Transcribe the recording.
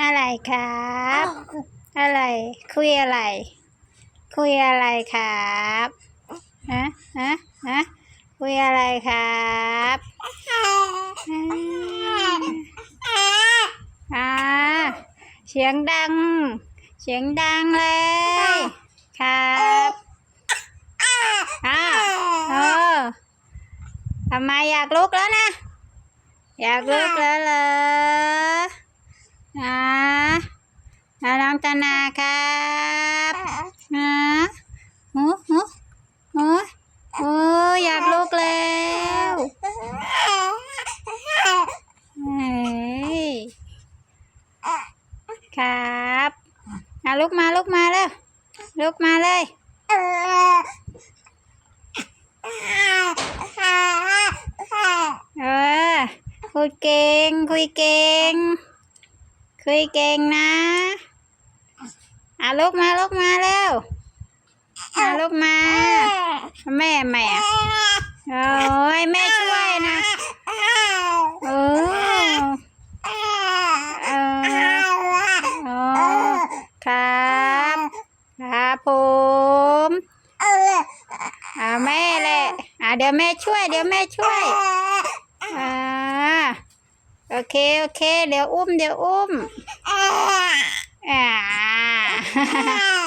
อะไรครับ อะไร คุยอะไร คุยอะไรครับฮะฮะฮะคุยอะไรครับอ่าเสียงดัง เสียงดังเลย ครับอ้าวเออทำไมอยากลุกแล้วนะ อยากลุกแล้วเหร ออ่าแล้วน้องตนาครับนะหูหูหูโอ้อยากลุกแล้วครับเอาลุกมาลุกมาแล้วลุกมาเลยเออคุยเก่งคุยเก่ง คุยเก่งนะอะลุกมาลุกมาแล้วอะลุกมา แม่แม่โอ้ยแม่ช่วยนะโอ้เออโอ้ครับครับผมอ่าแม่แหละอ่าเดี๋ยวแม่ช่วย เดี๋ยวแม่ช่วย เคโอเค เดี๋ยวอุ้มเดี๋ยวอุ้มอ่าครั